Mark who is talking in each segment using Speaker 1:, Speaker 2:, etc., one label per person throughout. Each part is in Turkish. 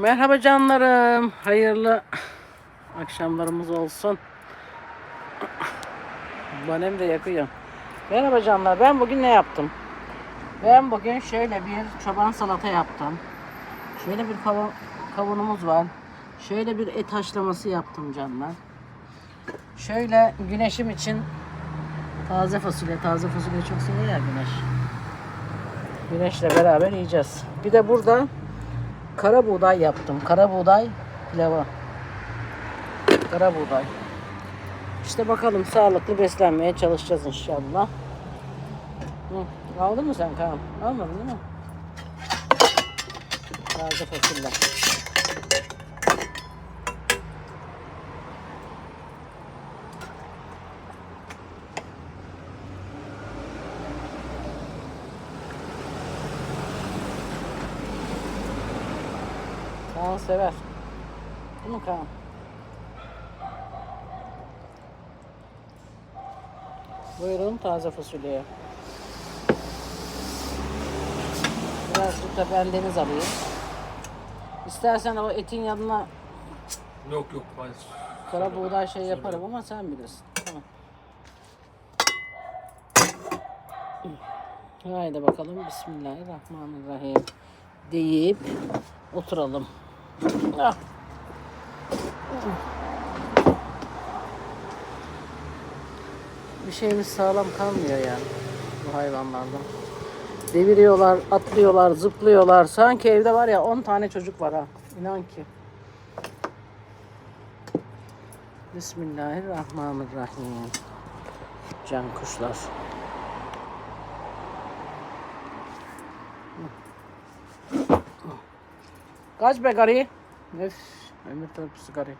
Speaker 1: Merhaba canlarım. Hayırlı akşamlarımız olsun. Banem de yakıyor. Merhaba canlar. Ben bugün ne yaptım? Ben bugün şöyle bir çoban salata yaptım. Şöyle bir kavun, kavunumuz var. Şöyle bir et haşlaması yaptım canlar. Şöyle güneşim için taze fasulye. Taze fasulye çok seviyor ya güneş. Güneşle beraber yiyeceğiz. Bir de burada kara buğday yaptım. Kara buğday pilavı. Kara buğday. İşte bakalım sağlıklı beslenmeye çalışacağız inşallah. Hı, aldın mı sen Kaan? Almadın değil mi? Taze fasulye. Kaan sever. Değil mi Kaan? Buyurun taze fasulyeye. Birazcık da ben deniz alayım. İstersen o etin yanına
Speaker 2: Yok yok hayır.
Speaker 1: kara buğday şey yaparım ama sen bilirsin. Tamam. Haydi bakalım Bismillahirrahmanirrahim deyip oturalım. Ah. Bir şeyimiz sağlam kalmıyor yani bu hayvanlardan. Deviriyorlar, atlıyorlar, zıplıyorlar. Sanki evde var ya 10 tane çocuk var ha. İnan ki. Bismillahirrahmanirrahim. Can kuşlar. Kaç be gari? Öf, ömür törpüsü gari.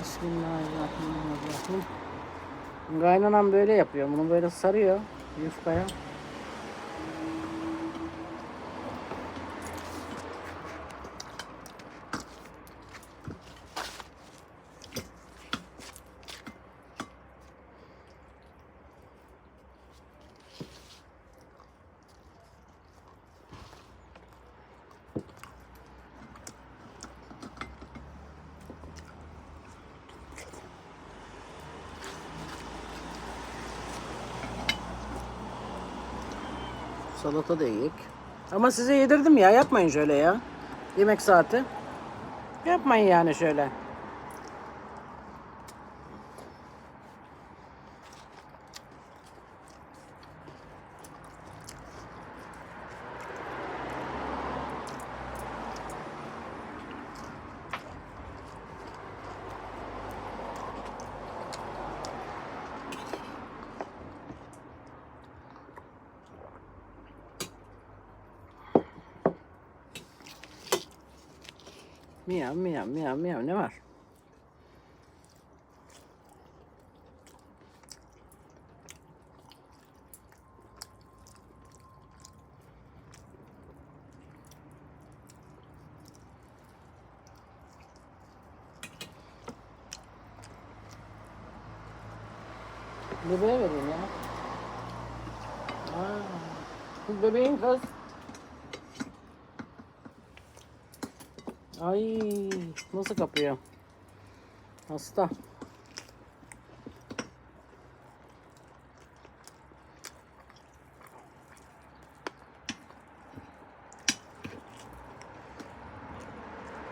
Speaker 1: Bismillahirrahmanirrahim. Kaynanam böyle yapıyor. Bunu böyle sarıyor yufkaya. Salata da yiyek. Ama size yedirdim ya. Yapmayın şöyle ya. Yemek saati. Yapmayın yani şöyle. Miyav miyav miyav miyav ne var? Bebeğe vereyim ya. Aa, bebeğin kız. Ay nasıl kapıyor? Hasta.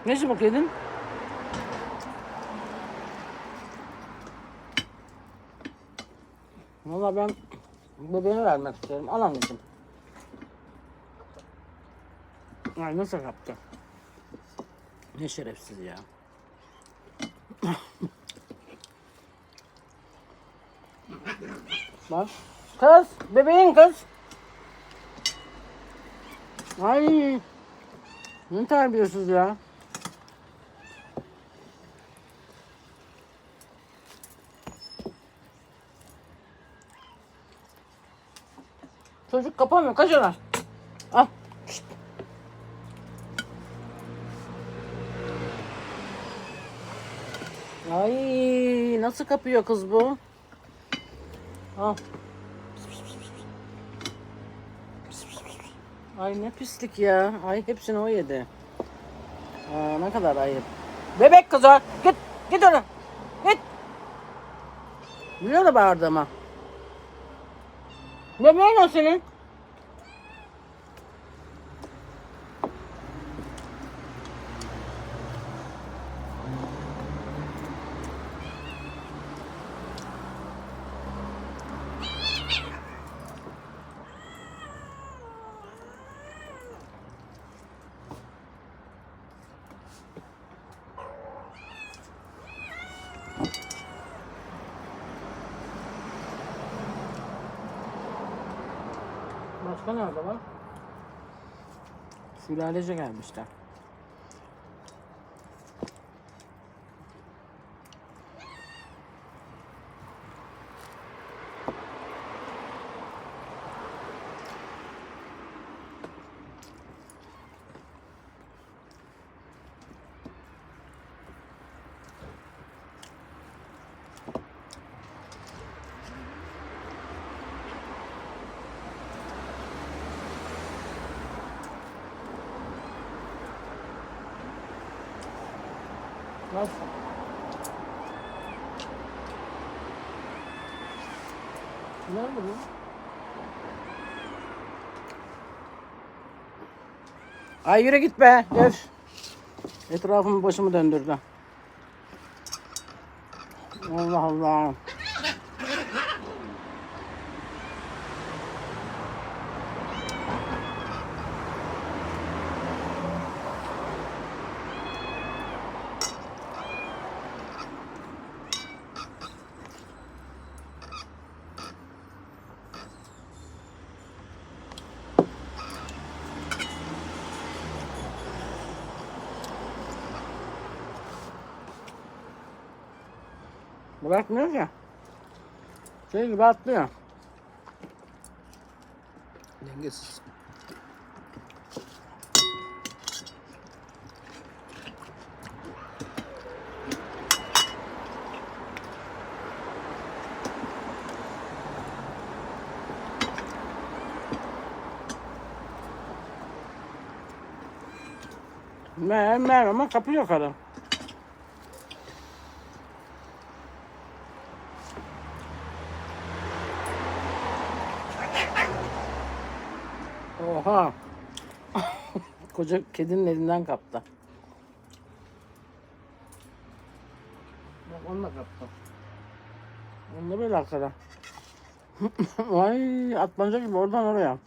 Speaker 1: Ne çabuk yedin? Valla ben bebeğe vermek istiyorum. Al anneciğim. Ay nasıl kaptı? Ne şerefsiz ya. Bak. Kız, bebeğin kız. Ay. Ne terbiyesiz ya. Çocuk kapamıyor. Kaç. Al. Ay nasıl kapıyor kız bu? Al. Ay ne pislik ya. Ay hepsini o yedi. Aa, ne kadar ayıp. Bebek kız. Git. Git ona. Git. Biliyor da bağırdı ama. Bebeğin o senin. Başka nerede var? Sülalece gelmişler. Nasıl? Nerede bu? Ay yürü git be. Öf. Etrafımı başımı döndürdü. Allah Allah. Bırakmıyor ki. Şey gibi atlıyor. Dengesiz. Mer mer ama kapıyor kadın. Koca kedinin elinden kaptı. Bak onu da kaptı. Onu da böyle arkada. Ay atmaca gibi oradan oraya.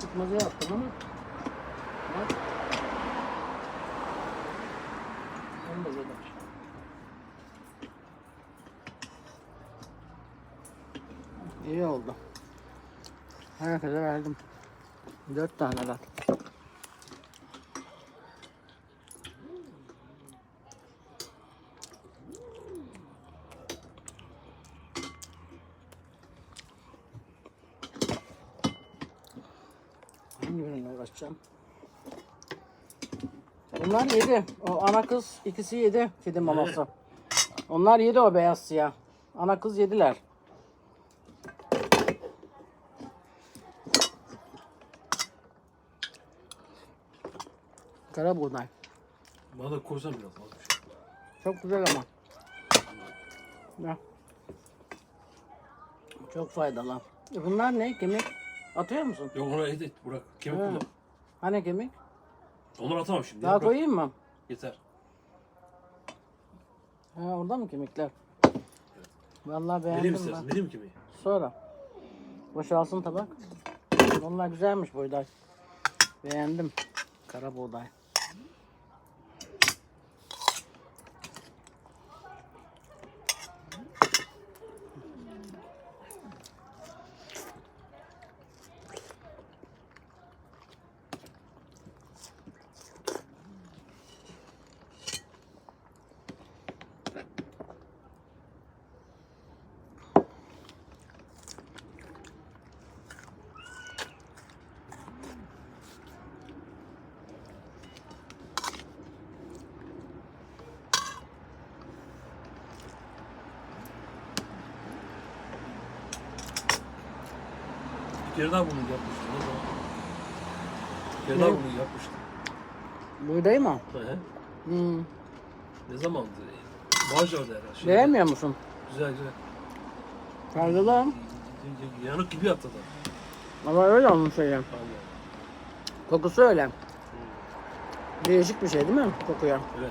Speaker 1: Çıkmaza yaptım ama. Bak. Onu da yedim. İyi oldu. Herkese verdim. Dört tane var. Hangi birine uğraşacağım? Onlar yedi. O ana kız ikisi yedi kedi maması. Onlar yedi o beyaz siyah. Ana kız yediler. Kara buğday.
Speaker 2: Bana da koysan biraz az bir şey.
Speaker 1: Çok güzel ama. Ya. Çok faydalı. E bunlar ne? Kemik atıyor musun?
Speaker 2: Yok ona et et bırak. Kemik
Speaker 1: Ha.
Speaker 2: kullan.
Speaker 1: Hani kemik?
Speaker 2: Onları atamam şimdi.
Speaker 1: Daha
Speaker 2: bırak.
Speaker 1: koyayım mı?
Speaker 2: Yeter.
Speaker 1: Ha, orada mı kemikler? Vallahi
Speaker 2: Vereyim
Speaker 1: beğendim ben.
Speaker 2: Vereyim mi kemiği?
Speaker 1: Sonra. Boşalsın tabak. Onlar güzelmiş buğday. Beğendim. Kara buğday.
Speaker 2: Daha bunu yapmıştı. Ne zaman? Daha
Speaker 1: Ne?
Speaker 2: bunu yapmıştı.
Speaker 1: Buğday mı?
Speaker 2: Hı hı.
Speaker 1: Hmm.
Speaker 2: Ne zamandı? Bağcılar'da herhalde. Şeyde.
Speaker 1: Beğenmiyor musun?
Speaker 2: Güzel güzel. Y- Yanık gibi yaptı da.
Speaker 1: Ama öyle olmuş şey.
Speaker 2: Allah.
Speaker 1: Kokusu öyle. Değişik bir şey değil mi kokuya?
Speaker 2: Evet.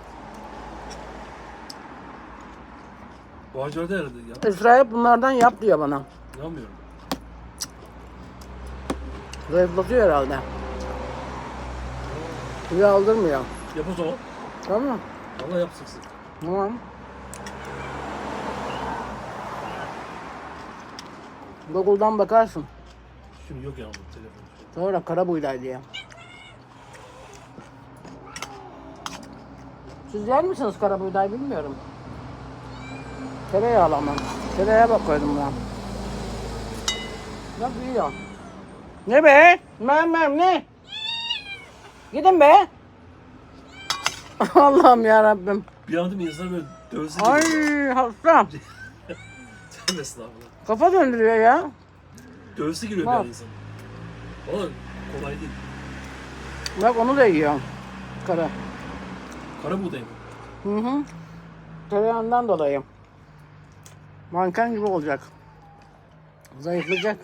Speaker 2: Bağcılar'da herhalde ya.
Speaker 1: Esra hep bunlardan yap diyor bana.
Speaker 2: İnanmıyorum.
Speaker 1: Zayıflatıyor herhalde. Kilo aldırmıyor.
Speaker 2: Yap o zaman.
Speaker 1: Tamam.
Speaker 2: Valla yap.
Speaker 1: Tamam. Google'dan bakarsın.
Speaker 2: Şimdi yok ya telefon.
Speaker 1: Sonra kara buğday diye. Siz yer misiniz kara buğday bilmiyorum. Tereyağı ama. Tereyağı bak koydum ben. Bak yiyor. Ne be? Mem mem ne? Gidin be. Allah'ım ya Rabbim.
Speaker 2: Bir anda insan böyle dövse
Speaker 1: Ay
Speaker 2: gibi.
Speaker 1: hasta.
Speaker 2: Tövbe estağfurullah.
Speaker 1: Kafa döndürüyor ya.
Speaker 2: Dövse giriyor
Speaker 1: Bak.
Speaker 2: bir insan. Valla kolay değil.
Speaker 1: Bak onu da yiyor. Kara.
Speaker 2: Kara buğday mı?
Speaker 1: Hı hı. Tereyağından dolayı. Manken gibi olacak. Zayıflayacak.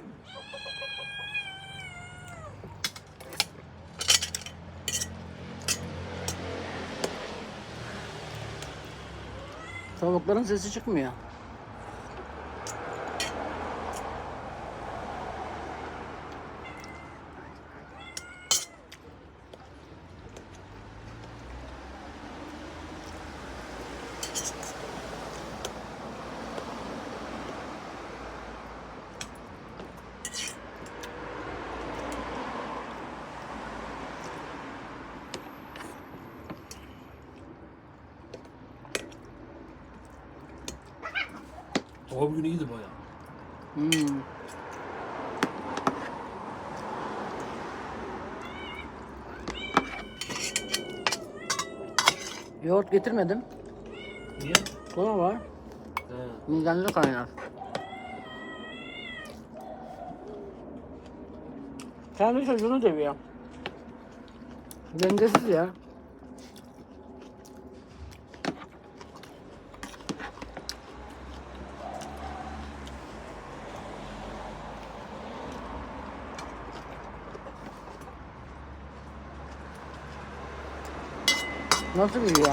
Speaker 1: Tavukların sesi çıkmıyor.
Speaker 2: Hava bugün iyiydi baya.
Speaker 1: Hmm. Yoğurt getirmedim.
Speaker 2: Niye?
Speaker 1: Kola var.
Speaker 2: He.
Speaker 1: Midemde kaynar. Kendi çocuğunu dövüyor. Dengesiz ya. Nasıl biliyor?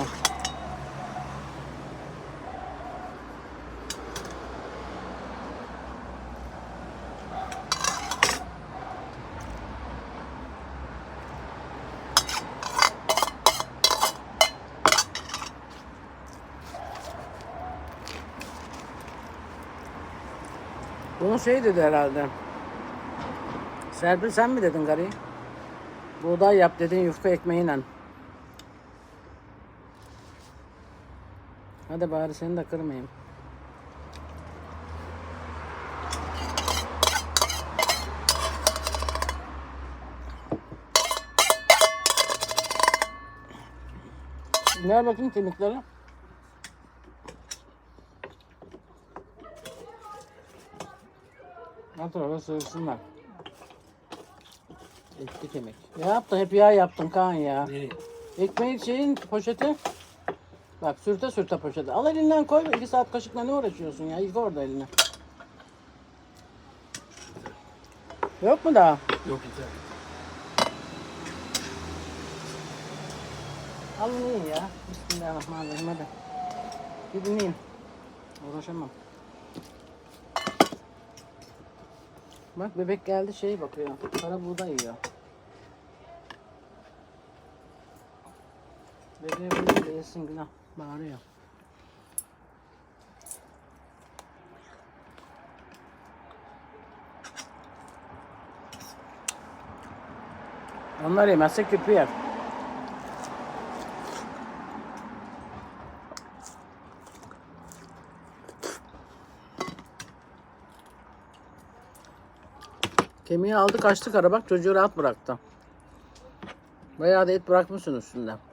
Speaker 1: Bunu şey dedi herhalde. Serpil sen mi dedin gari? Buğday yap dedin yufka ekmeğiyle. Hadi bari seni de kırmayayım. Ver bakayım kemikleri. At oraya sığırsınlar. Etli kemik. Ne yaptın? Hep yağ yaptın Kaan ya.
Speaker 2: Nereye?
Speaker 1: Ekmeği şeyin poşeti. Bak sürte sürte poşeti. Al elinden koy. iki saat kaşıkla ne uğraşıyorsun ya? Yıka orada elini. Yok mu daha?
Speaker 2: Yok yeter.
Speaker 1: Alın yiyin ya. Bismillahirrahmanirrahim hadi. Gidin yiyin. Uğraşamam. Bak bebek geldi şey bakıyor. Kara buğday yiyor. Bebeğe yesin günah. Bağırıyor. Onlar yemezse küpü yer. Kemiği aldı kaçtı kara bak çocuğu rahat bıraktı. Bayağı da et bırakmışsın üstünde.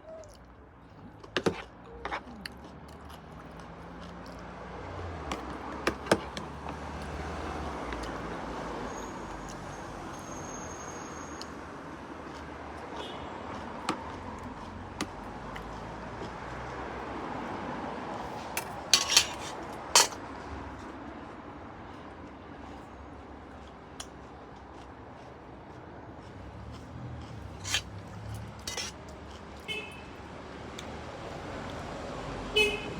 Speaker 1: Thank you.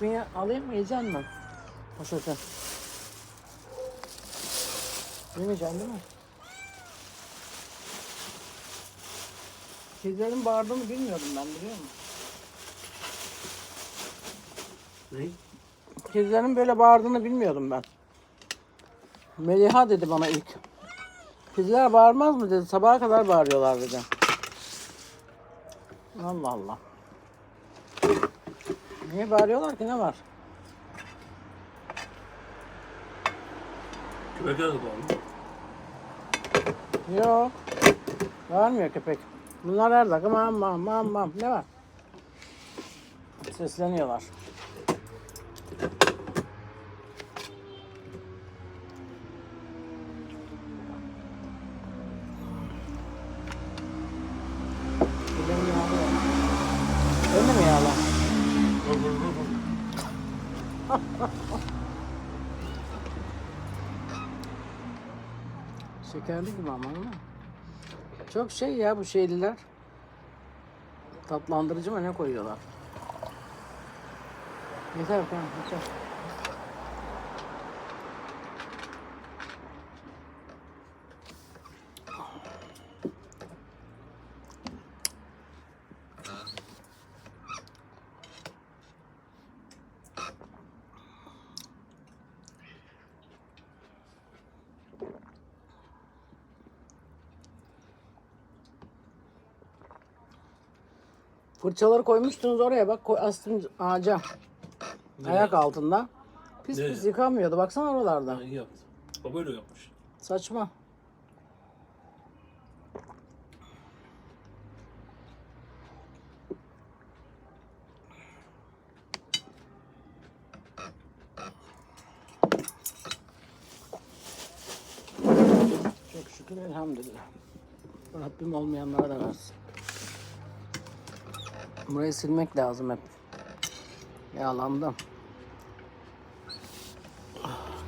Speaker 1: Ekmeği alayım mı? Yiyecek misin? Poşete. Yemeyeceksin değil mi? Kedilerin bağırdığını bilmiyordum ben biliyor musun?
Speaker 2: Ne?
Speaker 1: Kedilerin böyle bağırdığını bilmiyordum ben. Meliha dedi bana ilk. Kediler bağırmaz mı dedi. Sabaha kadar bağırıyorlar dedi. Allah Allah. Niye bağırıyorlar ki ne var?
Speaker 2: Köpekler de bağlı.
Speaker 1: Yok. Bağırmıyor köpek. Bunlar her dakika mam mam mam mam. Ne var? Sesleniyorlar. Şekerli gibi ama değil mi? Çok şey ya bu şeyliler. Tatlandırıcı mı ne koyuyorlar? Yeter tamam yeter. Fırçaları koymuştunuz oraya bak koy, astım ağaca. Ayak altında. Pis
Speaker 2: Ne?
Speaker 1: pis yıkamıyordu. Baksana oralarda.
Speaker 2: Ha, iyi yaptı. O böyle yapmış.
Speaker 1: Saçma. Çok şükür elhamdülillah. Rabbim olmayanlara da versin. Burayı silmek lazım hep. Yağlandım.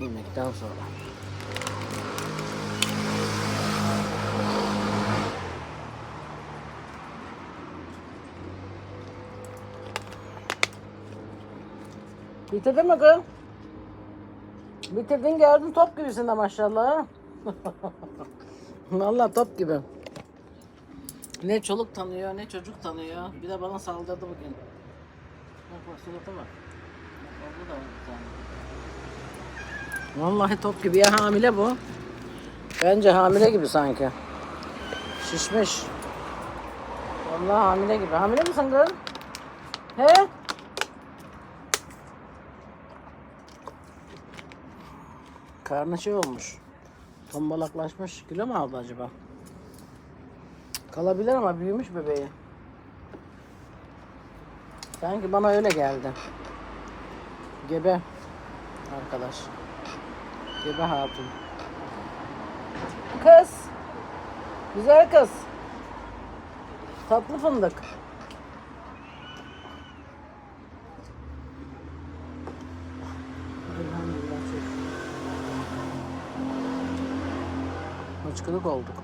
Speaker 1: Yemekten sonra. Bitirdin mi kız? Bitirdin geldin top gibisin de maşallah. Vallahi top gibi. Ne çoluk tanıyor ne çocuk tanıyor. Bir de bana saldırdı bugün. Bak bak surata bak. Bak orada da var bir tane. Vallahi top gibi ya hamile bu. Bence hamile gibi sanki. Şişmiş. Vallahi hamile gibi. Hamile misin kız? He? Karnı şey olmuş. Tombalaklaşmış. Kilo mu aldı acaba? Kalabilir ama büyümüş bebeği. Sanki bana öyle geldi. Gebe. Arkadaş. Gebe hatun. Kız. Güzel kız. Tatlı fındık. Elhamdülillah olduk.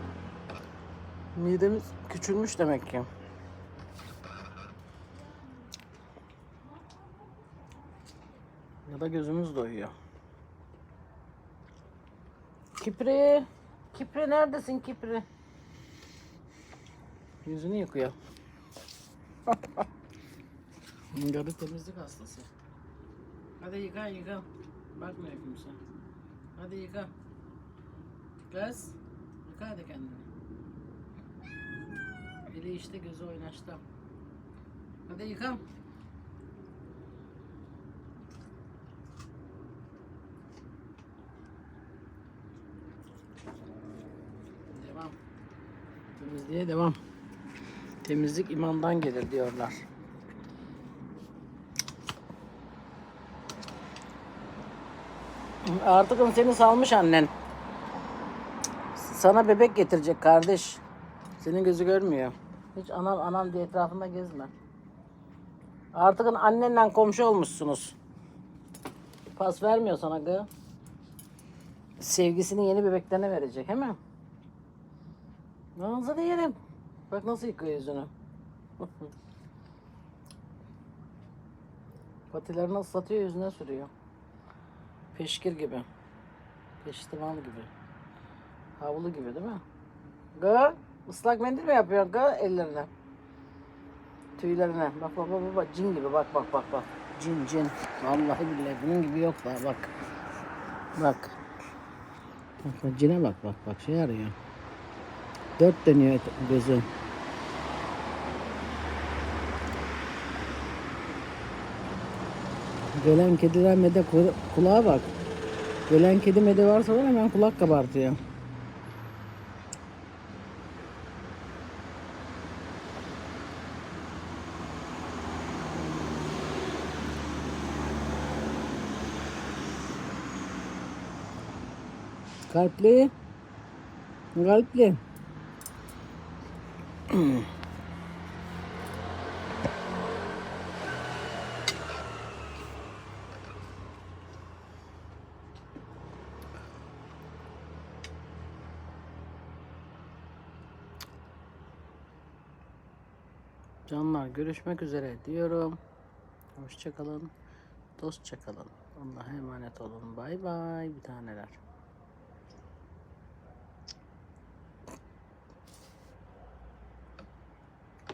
Speaker 1: Midemiz küçülmüş demek ki. Ya da gözümüz doyuyor. Kipri. Kipri neredesin Kipri? Yüzünü yıkıyor. Garı temizlik hastası. Hadi yıka yıka. Bakmıyor kimse. Hadi yıka. Kız. Yıka hadi kendini. İşte gözü oynaştı. Hadi yıka. Devam. Temizliğe devam. Temizlik imandan gelir diyorlar. Artık seni salmış annen. Sana bebek getirecek kardeş. Senin gözü görmüyor. Hiç anam anam diye etrafında gezme. Artık annenle komşu olmuşsunuz. Pas vermiyor sana gı. Sevgisini yeni bebeklerine verecek hemen. Ağzını yerim. Bak nasıl yıkıyor yüzünü. Patilerini ıslatıyor yüzüne sürüyor. Peşkir gibi. Peştemal gibi. Havlu gibi değil mi? Gı ıslak mendil mi yapıyorsun gı ellerine? Tüylerine. Bak bak bak bak, cin gibi bak bak bak bak. Cin cin. Vallahi billahi bunun gibi yok daha bak. Bak. Bak bak cine bak bak bak şey arıyor. Dört dönüyor gözü. Gelen kediler mede kula- kulağa bak. Gelen kedi mede varsa var hemen kulak kabartıyor. Kalpli. Kalpli. Canlar görüşmek üzere diyorum. Hoşçakalın. Dostça kalın. Allah'a emanet olun. Bay bay bir taneler.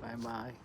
Speaker 1: Bay bay.